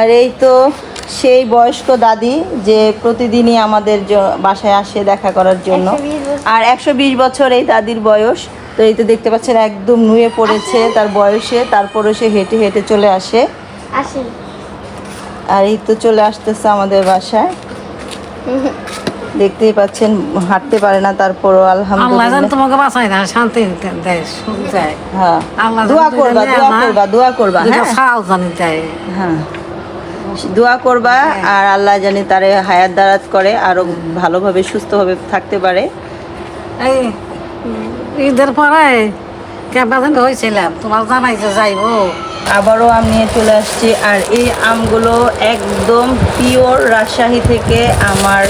আর এই তো সেই বয়স্ক দাদি যে প্রতিদিনই আমাদের বাসায় আসে দেখা করার জন্য। আর একশো বিশ বছর এই দাদির বয়স। তো এই তো দেখতে পাচ্ছেন একদম নুয়ে পড়েছে তার বয়সে তারপরে সে হেঁটে হেঁটে চলে আসে। আর এই তো চলে আসতেছে আমাদের বাসায়। দেখতেই পাচ্ছেন হাঁটতে পারে না তারপরও আলহামদুলিল্লাহ। তোমাকে বাঁচাই দেয় শান্তি দেয় সুখ দেয়। হ্যাঁ। দোয়া করবা দোয়া করবা দোয়া করবা হ্যাঁ। জানি দেয়। হ্যাঁ। দোয়া করবা আর আল্লাহ জানি তারে হায়াত দারাত করে আরও ভালোভাবে সুস্থভাবে থাকতে পারে। এই ঈদের পরে ক্যাম্পাসেন্ট হয়েছিলাম তোমার জানাই যে যাইবো। আবারও আম নিয়ে চলে আসছি আর এই আমগুলো একদম পিওর রাজশাহী থেকে আমার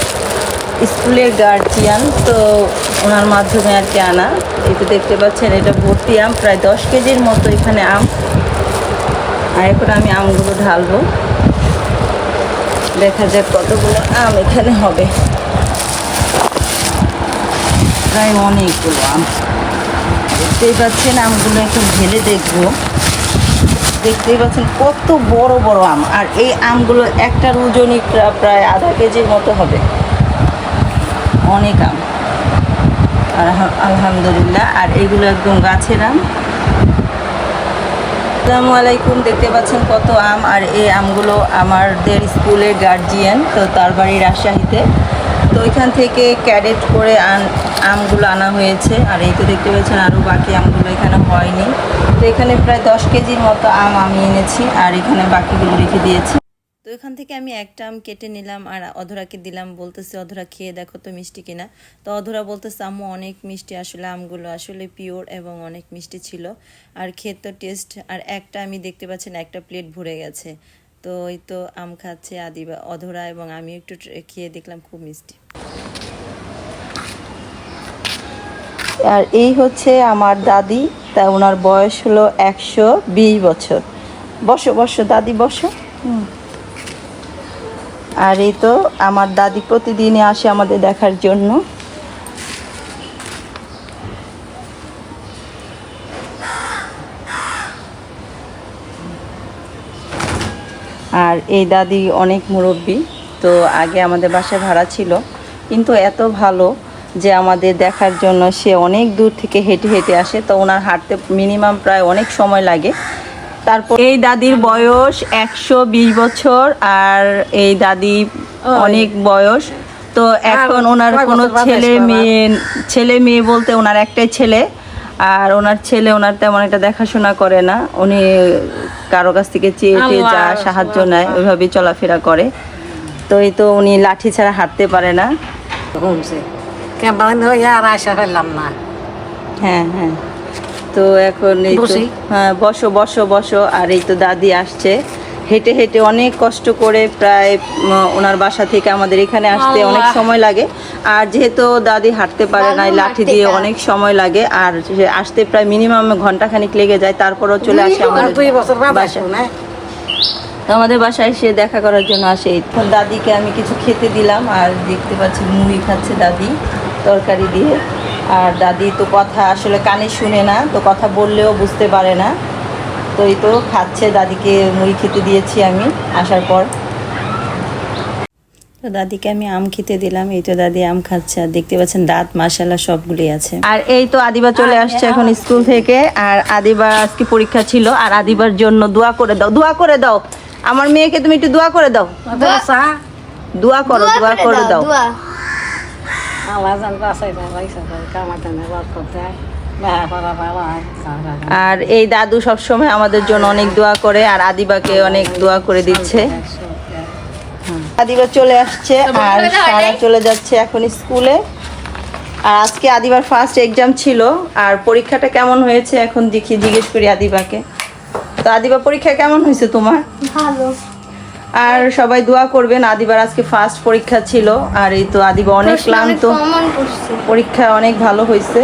স্কুলের গার্জিয়ান তো ওনার মাধ্যমে আর কি আনা। এই তো দেখতে পাচ্ছেন এটা ভর্তি আম প্রায় দশ কেজির মতো এখানে আম। আর এখন আমি আমগুলো ঢালবো। দেখা যাক কতগুলো আম এখানে হবে। প্রায় অনেকগুলো আম। দেখতেই পাচ্ছেন, আমগুলো একটু ঢেলে দেখব। দেখতেই পাচ্ছেন কত বড় বড় আম। আর এই আমগুলো একটার ওজনই প্রা- প্রায় আধা কেজির মতো হবে। অনেক আম। আর আলহামদুলিল্লাহ। আর এগুলো একদম গাছের আম। আসসালামু আলাইকুম, দেখতে পাচ্ছেন কত আম আর এই আমগুলো আমাদের স্কুলের গার্জিয়ান তো তার বাড়ি রাজশাহীতে। তো ওইখান থেকে ক্যাডেট করে আন আমগুলো আনা হয়েছে, আর এই তো দেখতে পাচ্ছেন আরও বাকি আমগুলো এখানে হয়নি। তো এখানে প্রায় দশ কেজির মতো আম আমি এনেছি, আর এখানে বাকিগুলো রেখে দিয়েছি। এখান থেকে আমি একটা আম কেটে নিলাম আর অধরাকে দিলাম, বলতেছি, অধরা, খেয়ে দেখো তো মিষ্টি কিনা? তো অধরা বলতেছে, আম্মু, অনেক মিষ্টি আসলে আমগুলো আসলে পিওর এবং অনেক মিষ্টি ছিল। আর খেয়ে তো টেস্ট আর একটা আমি দেখতে পাচ্ছেন, একটা প্লেট ভরে গেছে। তো ওই তো আম খাচ্ছে আদিবা অধরা এবং আমি একটু খেয়ে দেখলাম খুব মিষ্টি। আর এই হচ্ছে আমার দাদি, তা ওনার বয়স হলো একশো বিশ বছর। বসো বসো, দাদি বসো। হুম। আর এই তো আমার দাদি প্রতিদিনই আসে আমাদের দেখার জন্য। আর এই দাদি অনেক মুরব্বী, তো আগে আমাদের বাসায় ভাড়া ছিল। কিন্তু এত ভালো যে আমাদের দেখার জন্য সে অনেক দূর থেকে হেঁটে হেঁটে আসে, তো ওনার হাঁটতে মিনিমাম প্রায় অনেক সময় লাগে। তারপর এই দাদির বয়স একশো বিশ বছর আর এই দাদি অনেক বয়স। তো এখন ওনার কোনো ছেলে মেয়ে ছেলে মেয়ে বলতে ওনার একটাই ছেলে। আর ওনার ছেলে ওনার তেমন একটা দেখাশোনা করে না। উনি কারও কাছ থেকে চেয়ে চেয়ে যা সাহায্য নেয় ওইভাবেই চলাফেরা করে। তো এই তো উনি লাঠি ছাড়া হাঁটতে পারে না। ঘুমছে। হয়ে আর না। হ্যাঁ হ্যাঁ। তো এখন এই তো হ্যাঁ বসো বসো বসো। আর এই তো দাদি আসছে। হেঁটে হেঁটে অনেক কষ্ট করে প্রায় ওনার বাসা থেকে আমাদের এখানে আসতে অনেক সময় লাগে। আর যেহেতু দাদি হাঁটতে পারে না লাঠি দিয়ে অনেক সময় লাগে। আর আসতে প্রায় মিনিমাম ঘন্টাখানিক লেগে যায়। তারপরও চলে আসে আমাদের আমাদের বাসায় সে দেখা করার জন্য আসে। দাদিকে আমি কিছু খেতে দিলাম। আর দেখতে পাচ্ছি মুড়ি খাচ্ছে দাদি তরকারি দিয়ে। আর দাদি তো কথা আসলে কানে শুনে না তো কথা বললেও বুঝতে পারে না। তো এই তো খাচ্ছে দাদিকে মুড়ি খেতে দিয়েছি আমি আসার পর। তো দাদিকে আমি আম খেতে দিলাম এই তো দাদি আম খাচ্ছে আর দেখতে পাচ্ছেন দাঁত মাসাল্লাহ সবগুলি আছে। আর এই তো আদিবা চলে আসছে এখন স্কুল থেকে আর আদিবার আজকে পরীক্ষা ছিল আর আদিবার জন্য দোয়া করে দাও দোয়া করে দাও। আমার মেয়েকে তুমি একটু দোয়া করে দাও। দোয়া? করো দোয়া করে দাও পয়সা কামাতে করতে। আর এই দাদু সব সময় আমাদের জন্য অনেক দোয়া করে আর আদিবাকে অনেক দোয়া করে দিচ্ছে। আদিবা চলে আসছে আর সারা চলে যাচ্ছে এখন স্কুলে। আর আজকে আদিবার ফার্স্ট এক্সাম ছিল আর পরীক্ষাটা কেমন হয়েছে এখন দেখি জিজ্ঞেস করি আদিবাকে। তো আদিবা পরীক্ষা কেমন হয়েছে তোমার? ভালো। আর সবাই দোয়া করবেন আদিবার আজকে ফার্স্ট পরীক্ষা ছিল আর এই তো আদিবা অনেক ক্লান্ত। পরীক্ষা অনেক ভালো হয়েছে।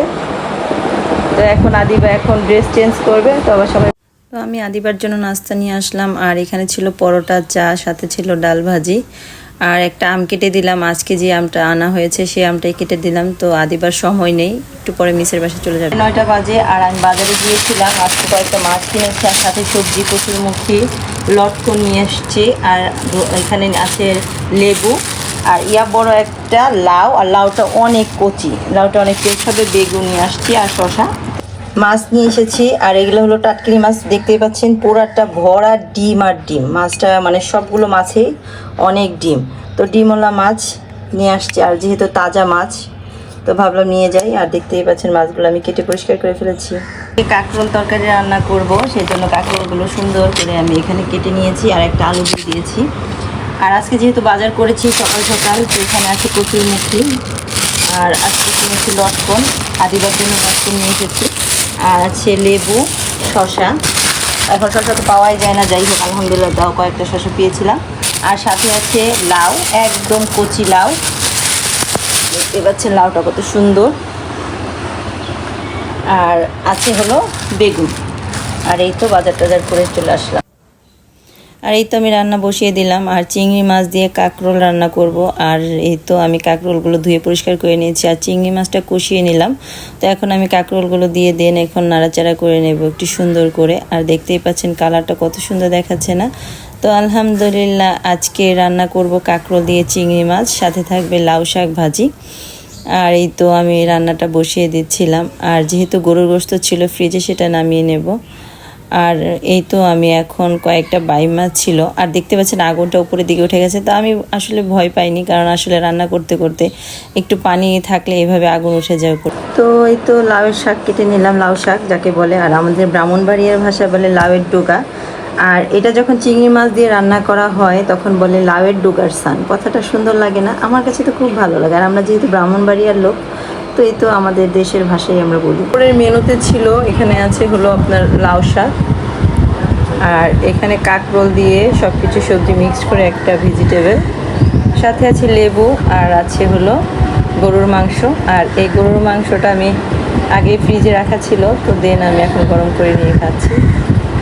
তো এখন আদিবা এখন ড্রেস চেঞ্জ করবে তো আবার সবাই তো আমি আদিবার জন্য নাস্তা নিয়ে আসলাম আর এখানে ছিল পরোটা চা সাথে ছিল ডাল ভাজি। আর একটা আম কেটে দিলাম আজকে যে আমটা আনা হয়েছে সেই আমটাই কেটে দিলাম তো আদিবার সময় নেই একটু পরে মিসের বাসা চলে যাবে। নয়টা বাজে আর আমি বাজারে গিয়েছিলাম আজকে কয়েকটা মাছ কিনেছি আর সাথে সবজি কচুরমুখী। লটকন নিয়ে এসছি, আর এখানে আছে লেবু, আর ইয়া বড় একটা লাউ, আর লাউটা অনেক কচি। লাউটা অনেক টেস্ট হবে, বেগুন নিয়ে আসছি, আর শশা মাছ নিয়ে এসেছি, আর এগুলো হলো টাটকিনি মাছ, দেখতেই পাচ্ছেন, পুরাটা ভরা ডিম আর ডিম। মাছটা মানে সবগুলো মাছেই অনেক ডিম। তো ডিমওয়ালা মাছ নিয়ে আসছি, আর যেহেতু তাজা মাছ তো ভাবলাম নিয়ে যাই, আর দেখতেই পাচ্ছেন মাছগুলো আমি কেটে পরিষ্কার করে ফেলেছি। কাঁকরোল তরকারি রান্না করব সেই জন্য কাঁকরোলগুলো সুন্দর করে আমি এখানে কেটে নিয়েছি, আর একটা আলু দিয়ে দিয়েছি। আর আজকে যেহেতু বাজার করেছি সকাল সকাল, তো এখানে আছে কচুর মুখি, আর আজকে কিনেছি লটকন, আদিবার জন্য লটকন নিয়ে এসেছি। আর আছে লেবু শশা এখন শশা তো পাওয়াই যায় না, যাই হোক, আলহামদুলিল্লাহ তাও কয়েকটা শশা পেয়েছিলাম। আর সাথে আছে লাউ, একদম কচি লাউ। দেখতে পাচ্ছেন লাউটা কত সুন্দর। আর আছে হলো বেগুন। আর এই তো বাজার টাজার করে চলে আসলাম। আর এই তো আমি রান্না বসিয়ে দিলাম। আর চিংড়ি মাছ দিয়ে কাঁকরোল রান্না করব। আর এই তো আমি কাঁকরোলগুলো ধুয়ে পরিষ্কার করে নিয়েছি। আর চিংড়ি মাছটা কষিয়ে নিলাম। তো এখন আমি কাঁকরোলগুলো দিয়ে দেন এখন নাড়াচাড়া করে নেব একটু সুন্দর করে। আর দেখতেই পাচ্ছেন কালারটা কত সুন্দর দেখাচ্ছে না। তো আলহামদুলিল্লাহ আজকে রান্না করব কাঁকরোল দিয়ে চিংড়ি মাছ, সাথে থাকবে লাউ শাক ভাজি। আর এই তো আমি রান্নাটা বসিয়ে দিচ্ছিলাম। আর যেহেতু গরুর গোস্ত ছিল ফ্রিজে, সেটা নামিয়ে নেব। আর এই তো আমি এখন কয়েকটা বাই মাছ ছিল। আর দেখতে পাচ্ছেন আগুনটা উপরের দিকে উঠে গেছে। তো আমি আসলে ভয় পাইনি, কারণ আসলে রান্না করতে করতে একটু পানি থাকলে এভাবে আগুন উঠে যায় উপর। তো এই তো লাউয়ের শাক কেটে নিলাম, লাউ শাক যাকে বলে। আর আমাদের ব্রাহ্মণবাড়িয়ার ভাষা বলে লাউয়ের ডোকা আর এটা যখন চিংড়ি মাছ দিয়ে রান্না করা হয়, তখন বলে লাউয়ের ডোকার সান। কথাটা সুন্দর লাগে না, আমার কাছে তো খুব ভালো লাগে। আর আমরা যেহেতু ব্রাহ্মণবাড়িয়ার লোক, তো এই তো আমাদের দেশের ভাষায় আমরা বলি। পরের মেনুতে ছিল, এখানে আছে হলো আপনার লাউ শাক। আর এখানে কাকরোল দিয়ে সব কিছু সবজি মিক্স করে একটা ভেজিটেবল। সাথে আছে লেবু, আর আছে হলো গরুর মাংস। আর এই গরুর মাংসটা আমি আগে ফ্রিজে রাখা ছিল, তো দেন আমি এখন গরম করে নিয়ে খাচ্ছি।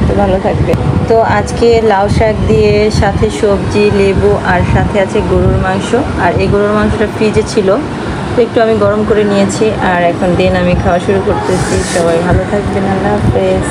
তো ভালো থাকবে। তো আজকে লাউ শাক দিয়ে সাথে সবজি, লেবু আর সাথে আছে গরুর মাংস। আর এই গরুর মাংসটা ফ্রিজে ছিল। তো একটু আমি গরম করে নিয়েছি আর এখন দিন আমি খাওয়া শুরু করতেছি। সবাই ভালো থাকবেন, আল্লাহ হাফেজ।